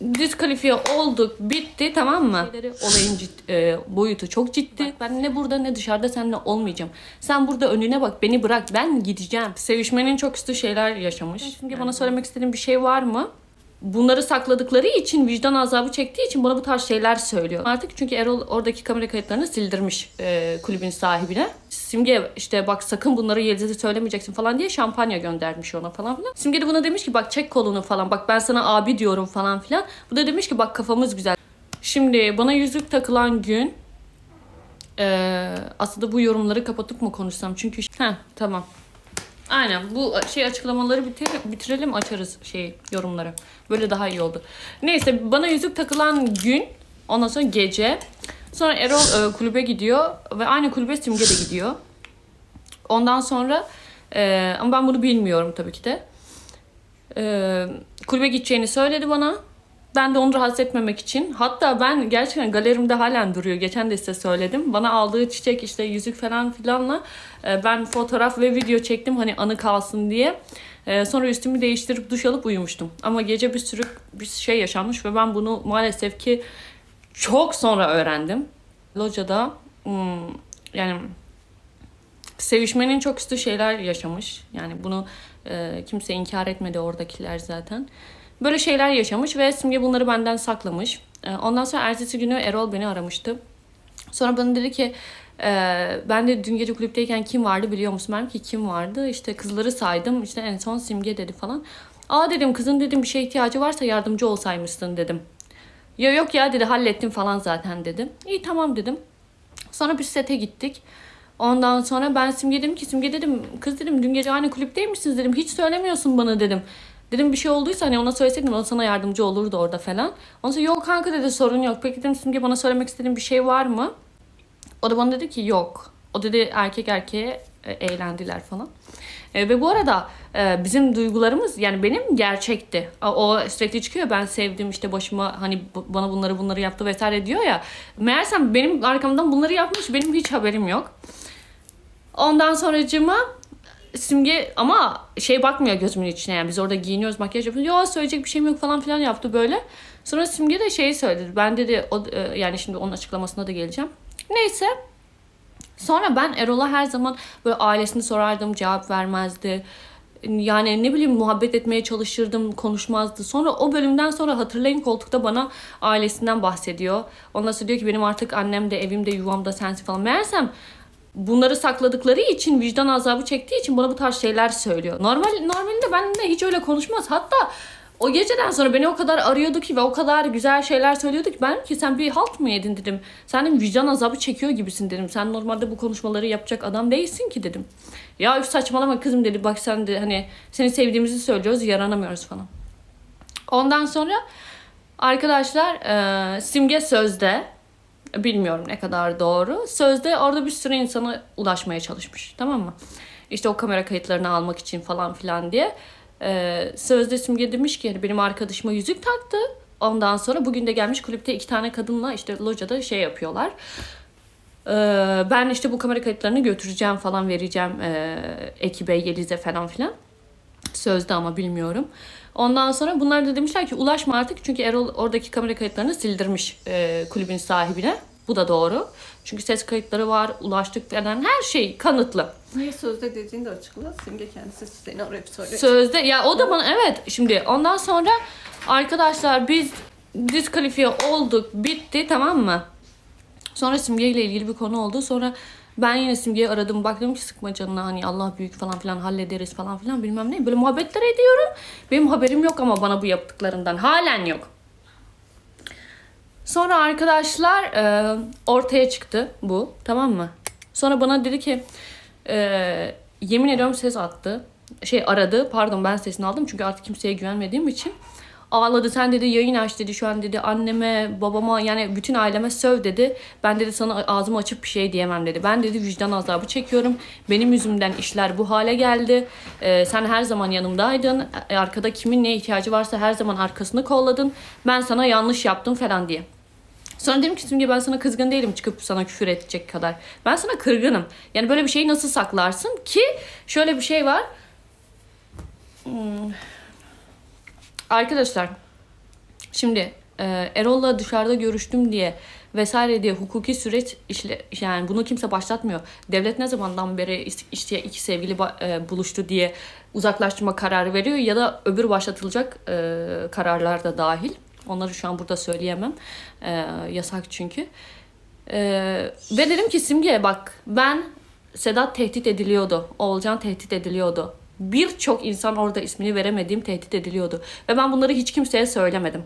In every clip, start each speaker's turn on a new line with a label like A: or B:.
A: diskalifiye olduk, bitti tamam mı? Olayın cid- e, boyutu çok ciddi. ben ne burada ne dışarıda seninle olmayacağım. Sen burada önüne bak, beni bırak, ben gideceğim. Sevişmenin çok üstü şeyler yaşamış. Şimdi bana söylemek istediğin bir şey var mı? Bunları sakladıkları için, vicdan azabı çektiği için bana bu tarz şeyler söylüyor. Artık çünkü Erol oradaki kamera kayıtlarını sildirmiş e, kulübün sahibine. Simge işte bak sakın bunları Yeliz'e söylemeyeceksin falan diye şampanya göndermiş ona falan filan. Simge de buna demiş ki bak çek kolunu falan bak ben sana abi diyorum falan filan. Bu da demiş ki bak kafamız güzel. Şimdi bana yüzük takılan gün e, aslında bu yorumları kapatıp mı konuşsam? Çünkü ha tamam. Aynen bu şey açıklamaları bitir, bitirelim açarız şey yorumları. Böyle daha iyi oldu. Neyse bana yüzük takılan gün ondan sonra gece sonra Erol e, kulübe gidiyor ve aynı kulübe Simge de gidiyor. Ondan sonra e, ama ben bunu bilmiyorum tabii ki de. E, kulübe gideceğini söyledi bana. Ben de onu rahatsız etmemek için. Hatta ben gerçekten galerimde halen duruyor. Geçen de size söyledim. Bana aldığı çiçek işte yüzük falan filanla e, ben fotoğraf ve video çektim hani anı kalsın diye. E, sonra üstümü değiştirip duş alıp uyumuştum. Ama gece bir sürü bir şey yaşanmış ve ben bunu maalesef ki çok sonra öğrendim. Locada hmm, yani sevişmenin çok üstü şeyler yaşamış. Yani bunu e, kimse inkar etmedi oradakiler zaten. Böyle şeyler yaşamış ve Simge bunları benden saklamış. E, ondan sonra ertesi günü Erol beni aramıştı. Sonra bana dedi ki e, ben de dün gece kulüpteyken kim vardı biliyor musun? Ben ki kim vardı? İşte kızları saydım. İşte en son Simge dedi falan. Aa dedim kızın dedim bir şeye ihtiyacı varsa yardımcı olsaymışsın dedim. Ya yok ya dedi hallettim falan zaten dedim. İyi tamam dedim. Sonra bir sete gittik. Ondan sonra ben Simge dedim ki Simge dedim kız dedim dün gece aynı kulüpteymişsiniz dedim. Hiç söylemiyorsun bana dedim. Dedim bir şey olduysa hani ona söyleseydim o sana yardımcı olurdu orada falan. Ondan sonra yok kanka dedi sorun yok. Peki dedim Simge bana söylemek istediğin bir şey var mı? O da bana dedi ki yok. O dedi erkek erkeğe e, eğlendiler falan. E, ve bu arada e, bizim duygularımız yani benim gerçekti. O, sürekli çıkıyor ben sevdim işte başıma hani bana bunları bunları yaptı vesaire diyor ya. Meğersem benim arkamdan bunları yapmış benim hiç haberim yok. Ondan sonracığıma Simge ama şey bakmıyor gözümün içine yani biz orada giyiniyoruz makyaj yapıyoruz. Ya söyleyecek bir şeyim yok falan filan yaptı böyle. Sonra Simge de şeyi söyledi. Ben dedi o, e, yani şimdi onun açıklamasına da geleceğim. Neyse. Sonra ben Erol'a her zaman böyle ailesini sorardım cevap vermezdi. Yani ne bileyim muhabbet etmeye çalışırdım konuşmazdı. Sonra o bölümden sonra hatırlayın koltukta bana ailesinden bahsediyor. Ondan sonra diyor ki benim artık annem de evim de yuvam da sensin falan. Meğersem bunları sakladıkları için vicdan azabı çektiği için bana bu tarz şeyler söylüyor. Normal normalde benimle hiç öyle konuşmaz. Hatta o geceden sonra beni o kadar arıyordu ki ve o kadar güzel şeyler söylüyordu ki ben ki sen bir halt mı yedin dedim. Sen de vicdan azabı çekiyor gibisin dedim. Sen normalde bu konuşmaları yapacak adam değilsin ki dedim. Ya üf saçmalama kızım dedi. Bak sen de hani seni sevdiğimizi söylüyoruz yaranamıyoruz falan. Ondan sonra arkadaşlar e, Simge Sözde bilmiyorum ne kadar doğru. Sözde orada bir sürü insana ulaşmaya çalışmış. Tamam mı? İşte o kamera kayıtlarını almak için falan filan diye. Ee, sözde Simge demiş ki "Hani benim arkadaşıma yüzük taktı. Ondan sonra bugün de gelmiş kulüpte iki tane kadınla işte locada şey yapıyorlar. Ee, ben işte bu kamera kayıtlarını götüreceğim falan vereceğim ee, ekibe, Yeliz'e falan filan. Sözde ama bilmiyorum. Ondan sonra bunlar da demişler ki ulaşma artık çünkü Erol oradaki kamera kayıtlarını sildirmiş e, kulübün sahibine. Bu da doğru. Çünkü ses kayıtları var, ulaştık falan her şey kanıtlı.
B: Niye sözde dediğini de açıkla. Simge kendisi seni arayıp söylüyor.
A: Sözde ya o da bana evet şimdi ondan sonra arkadaşlar biz diskalifiye olduk bitti tamam mı? Sonra Simge ile ilgili bir konu oldu. Sonra ben yine Simge'yi aradım. Baktım ki sıkma canına hani Allah büyük falan filan hallederiz falan filan bilmem ne. Böyle muhabbetler ediyorum. Benim haberim yok ama bana bu yaptıklarından. Halen yok. Sonra arkadaşlar e, ortaya çıktı bu. Tamam mı? Sonra bana dedi ki e, yemin ediyorum ses attı. Şey aradı. Pardon ben sesini aldım çünkü artık kimseye güvenmediğim için. Ağladı sen dedi yayın aç dedi şu an dedi anneme babama yani bütün aileme söv dedi. Ben dedi sana ağzımı açıp bir şey diyemem dedi. Ben dedi vicdan azabı çekiyorum. Benim yüzümden işler bu hale geldi. Ee, sen her zaman yanımdaydın. E, Arkada kimin ne ihtiyacı varsa her zaman arkasını kolladın. Ben sana yanlış yaptım falan diye. Sonra dedim ki Simge ben sana kızgın değilim çıkıp sana küfür edecek kadar. Ben sana kırgınım. Yani böyle bir şeyi nasıl saklarsın ki şöyle bir şey var. Hmm. Arkadaşlar Şimdi e, Erol'la dışarıda görüştüm diye vesaire diye hukuki süreç işle yani bunu kimse başlatmıyor. Devlet ne zamandan beri işte iki sevgili e, buluştu diye uzaklaştırma kararı veriyor ya da öbür başlatılacak e, kararlar da dahil. Onları şu an burada söyleyemem. E, yasak çünkü. E, ve dedim ki Simge bak ben Sedat tehdit ediliyordu. Oğulcan tehdit ediliyordu. Birçok insan orada ismini veremediğim tehdit ediliyordu. Ve ben bunları hiç kimseye söylemedim.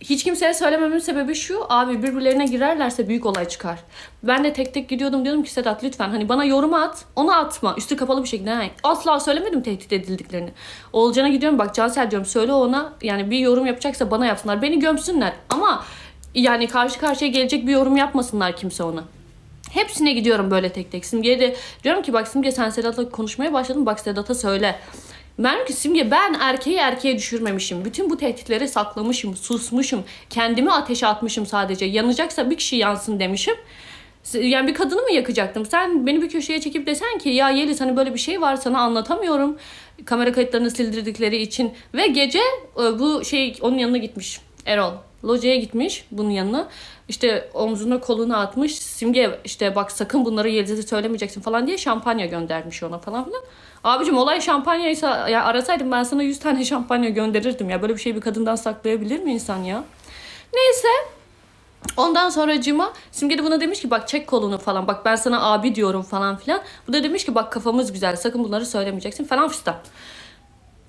A: Hiç kimseye söylememin sebebi şu. Abi birbirlerine girerlerse büyük olay çıkar. Ben de tek tek gidiyordum diyordum ki Sedat lütfen hani bana yorum at. Onu atma. Üstü kapalı bir şekilde. Ha, Asla söylemedim tehdit edildiklerini. Oğulcan'a gidiyorum bak Cansel diyorum söyle ona. Yani bir yorum yapacaksa bana yapsınlar. Beni gömsünler. Ama yani karşı karşıya gelecek bir yorum yapmasınlar kimse ona. Hepsine gidiyorum böyle tek tek. Simge'ye de diyorum ki bak Simge sen Sedat'la konuşmaya başladın. Bak Sedat'a söyle. Ki Simge ben erkeği erkeğe düşürmemişim. Bütün bu tehditleri saklamışım, susmuşum. Kendimi ateşe atmışım sadece. Yanacaksa bir kişi yansın demişim. Yani bir kadını mı yakacaktım? Sen beni bir köşeye çekip desen ki ya Yeliz hani böyle bir şey var sana anlatamıyorum. Kamera kayıtlarını sildirdikleri için. Ve gece e, bu şey onun yanına gitmiş. Erol. Locaya gitmiş bunun yanına. İşte omzuna kolunu atmış. Simge işte bak sakın bunları Yeliz'e söylemeyeceksin falan diye şampanya göndermiş ona falan filan. Abicim olay şampanyaysa ya arasaydım ben sana 100 tane şampanya gönderirdim ya. Böyle bir şey bir kadından saklayabilir mi insan ya? Neyse Ondan sonra Cima Simge de buna demiş ki bak çek kolunu falan bak ben sana abi diyorum falan filan. Bu da demiş ki bak kafamız güzel sakın bunları söylemeyeceksin falan fistan.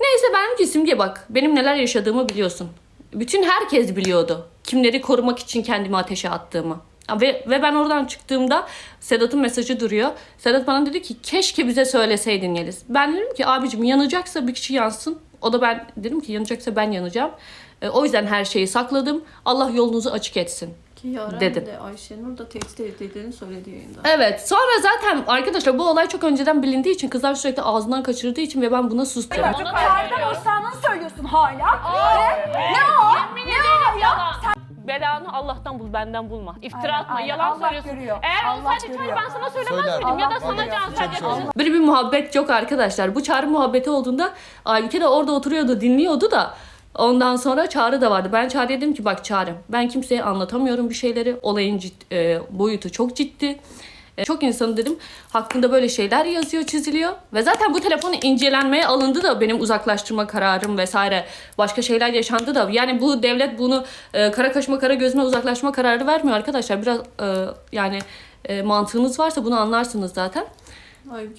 A: Neyse ben ki Simge bak benim neler yaşadığımı biliyorsun. Bütün herkes biliyordu. Kimleri korumak için kendimi ateşe attığımı. Ve, ve ben oradan çıktığımda Sedat'ın mesajı duruyor. Sedat bana dedi ki keşke bize söyleseydin Yeliz. Ben dedim ki abicim yanacaksa bir kişi yansın. O da ben dedim ki yanacaksa ben yanacağım. E, o yüzden her şeyi sakladım. Allah yolunuzu açık etsin.
B: Ki Yaren
A: Dedim.
B: de Ayşenur da tehdit edildiğini söyledi yayında.
A: Evet sonra zaten arkadaşlar bu olay çok önceden bilindiği için kızlar sürekli ağzından kaçırdığı için ve ben buna sustum.
C: Çağrı'dan hoşlandığını söylüyorsun hala. Ve ne o? Ne o ya?
A: Belanı Allah'tan bul benden bulma. İftira
C: Aynen,
A: atma
C: aynen.
A: yalan
C: Allah
A: söylüyorsun.
C: görüyor.
A: Eğer
C: Allah
A: olsaydı Çağrı
C: görüyor.
A: ben sana söylemez
D: Söyler.
A: miydim? Ya da
C: Allah
A: sana
C: görüyor.
A: Cansel
D: Çok
A: yapalım.
D: söyler.
A: Böyle bir muhabbet yok arkadaşlar. Bu Çağrı muhabbeti olduğunda Aybüke de orada oturuyordu dinliyordu da Ondan sonra Çağrı da vardı. Ben Çağrı'ya dedim ki bak Çağrı ben kimseye anlatamıyorum bir şeyleri. Olayın cid- e, boyutu çok ciddi. E, çok insanı dedim hakkında böyle şeyler yazıyor çiziliyor. Ve zaten bu telefon incelenmeye alındı da benim uzaklaştırma kararım vesaire başka şeyler yaşandı da. Yani bu devlet bunu e, kara kaşıma kara gözüme uzaklaşma kararı vermiyor arkadaşlar. Biraz e, yani e, mantığınız varsa bunu anlarsınız zaten.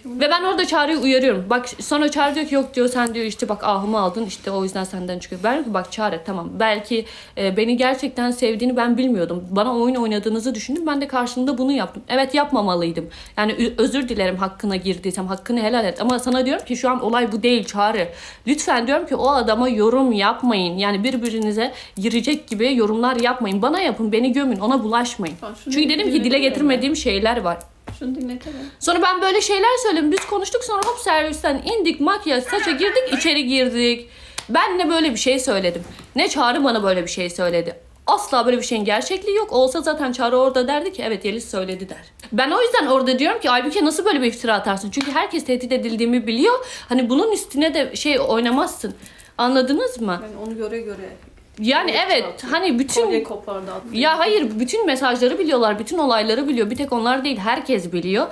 B: Bunu
A: Ve ben orada Çağrı'yı uyarıyorum. Bak sonra Çağrı diyor ki yok diyor sen diyor işte bak ahımı aldın işte o yüzden senden çıkıyor. Ben diyorum ki bak Çağrı tamam belki e, beni gerçekten sevdiğini ben bilmiyordum. Bana oyun oynadığınızı düşündüm. Ben de karşılığında bunu yaptım. Evet yapmamalıydım. Yani özür dilerim hakkına girdiysem hakkını helal et. Ama sana diyorum ki şu an olay bu değil Çağrı. Lütfen diyorum ki o adama yorum yapmayın. Yani birbirinize girecek gibi yorumlar yapmayın. Bana yapın beni gömün ona bulaşmayın. Çünkü dedim ki dile getirmediğim şeyler var.
B: Şunu dinletelim.
A: Sonra ben böyle şeyler söyledim. Biz konuştuk sonra hop servisten indik makyaj saça girdik içeri girdik. Ben ne böyle bir şey söyledim. Ne Çağrı bana böyle bir şey söyledi. Asla böyle bir şeyin gerçekliği yok. Olsa zaten Çağrı orada derdi ki evet Yeliz söyledi der. Ben o yüzden orada diyorum ki Aybüke nasıl böyle bir iftira atarsın? Çünkü herkes tehdit edildiğimi biliyor. Hani bunun üstüne de şey oynamazsın. Anladınız mı?
B: Yani onu göre göre.
A: Yani
B: Evet,
A: hani bütün
B: Kolye kopardı attı.
A: ya hayır bütün mesajları biliyorlar, bütün olayları biliyor. Bir tek onlar değil, herkes biliyor.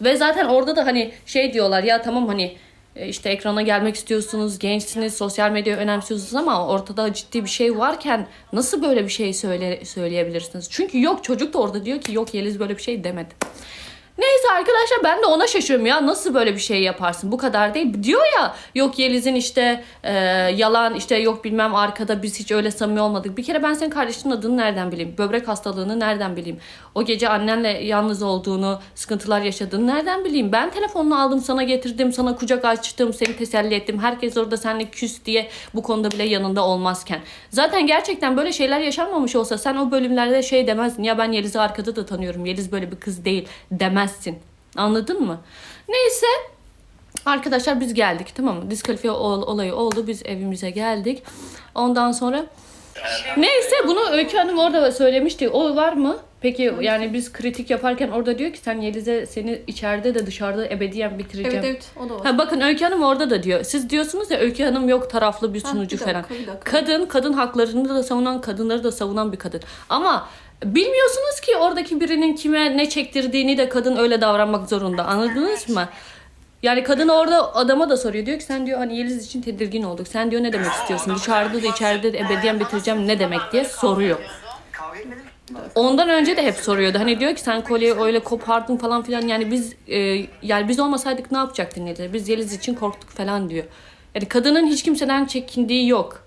A: Ve zaten orada da hani şey diyorlar ya tamam hani e, işte ekrana gelmek istiyorsunuz, gençsiniz, sosyal medyayı önemsiyorsunuz ama ortada ciddi bir şey varken nasıl böyle bir şey söyle, söyleyebilirsiniz? Çünkü yok çocuk da orada diyor ki yok Yeliz böyle bir şey demedi. Neyse arkadaşlar ben de ona şaşırıyorum ya. Nasıl böyle bir şey yaparsın? Bu kadar değil. Diyor ya yok Yeliz'in işte e, yalan işte yok bilmem arkada biz hiç öyle samimi olmadık. Bir kere ben senin kardeşinin adını nereden bileyim? Böbrek hastalığını nereden bileyim? O gece annenle yalnız olduğunu sıkıntılar yaşadığını nereden bileyim? Ben telefonunu aldım sana getirdim sana kucak açtım seni teselli ettim. Herkes orada seninle küs diye bu konuda bile yanında olmazken. Zaten gerçekten böyle şeyler yaşanmamış olsa sen o bölümlerde şey demezdin ya ben Yeliz'i arkada da tanıyorum. Yeliz böyle bir kız değil demezsin anladın mı neyse Arkadaşlar biz geldik tamam mı? Diskalifiye ol- olayı oldu. Biz evimize geldik. Ondan sonra Neyse bunu Öykü Hanım orada söylemişti. O var mı? Peki yani biz kritik yaparken orada diyor ki sen Yeliz'e seni içeride de dışarıda ebediyen bitireceğim.
B: Evet evet o da var.
A: Ha bakın Öykü Hanım orada da diyor. Siz diyorsunuz ya Öykü Hanım yok taraflı bir
B: Ha,
A: sunucu
B: bir dakika,
A: falan.
B: bir dakika.
A: Kadın, kadın haklarını da savunan, kadınları da savunan bir kadın. Ama bilmiyorsunuz ki oradaki birinin kime ne çektirdiğini de kadın öyle davranmak zorunda. Anladınız mı? Yani kadın orada adama da soruyor. Diyor ki sen diyor hani Yeliz için tedirgin olduk. Sen diyor ne demek istiyorsun? Dışarıda da içeride de ebediyen bitireceğim ne demek diye soruyor. Ondan önce de hep soruyordu. Hani diyor ki sen kolyeyi öyle kopardın falan filan. Yani biz e, yani biz olmasaydık ne yapacaktın Yeliz? Biz Yeliz için korktuk falan diyor. Yani kadının hiç kimseden çekindiği yok.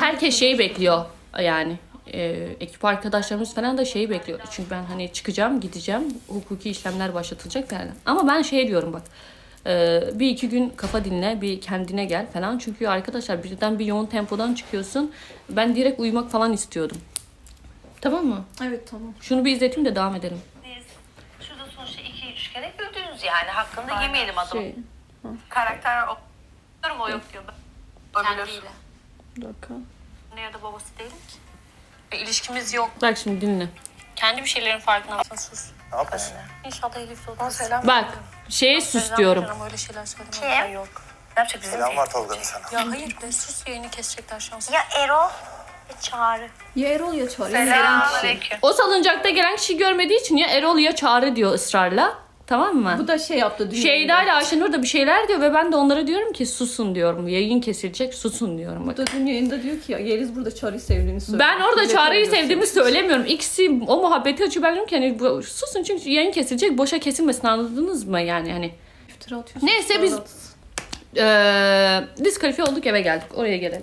A: Herkes şeyi bekliyor yani. E, ekip arkadaşlarımız falan da şeyi bekliyor. Çünkü ben hani çıkacağım, gideceğim. Hukuki işlemler başlatılacak falan. Ama ben şey diyorum bak. e, bir iki gün kafa dinle, bir kendine gel falan. Çünkü arkadaşlar birden bir yoğun tempodan çıkıyorsun. Ben direkt uyumak falan istiyordum. Tamam mı?
B: Evet tamam.
A: Şunu bir izleteyim de devam edelim.
E: Biz şurada sonuçta iki üç kere güldünüz yani hakkında yemeyelim adamı.
B: Şey,
E: Karakter o durum o yok diyor. Kendiyle.
B: bir dakika.
E: Ne ya da babası değilim ki. Ve ilişkimiz yok.
A: Bak şimdi dinle.
E: Kendi bir şeylerin farkına varsın sus.
D: Ne yapıyorsun?
E: İnşallah Elif olur. selam.
A: Bak şeye süs diyorum.
E: Ama öyle şeyler söylemem. Kim? Yok. Ne yapacak bizim
D: Selam var Tolga'nın sana.
E: Ya hayır be sus yayını kesecekler an.
F: Ya Erol ya Çağrı.
B: Ya Erol ya Çağrı.
E: Selamünaleyküm.
A: O salıncakta gelen kişi görmediği için ya Erol ya Çağrı diyor ısrarla. Tamam mı?
B: Bu da şey yaptı.
A: Şeyda ile Ayşenur da bir şeyler diyor ve ben de onlara diyorum ki susun diyorum. Yayın kesilecek susun diyorum.
B: Bu da dün yayında diyor ki ya Yeliz burada Çağrı'yı sevdiğini söylüyor.
A: Ben orada Çağrı'yı sevdiğimi söylemiyorum. İkisi o muhabbeti açıyor. Ben diyorum ki hani bu- susun çünkü yayın kesilecek. Boşa kesilmesin anladınız mı yani hani.
B: İftira atıyorsun.
A: Neyse, biz- Ee, diskalifiye olduk eve geldik. Oraya gelelim.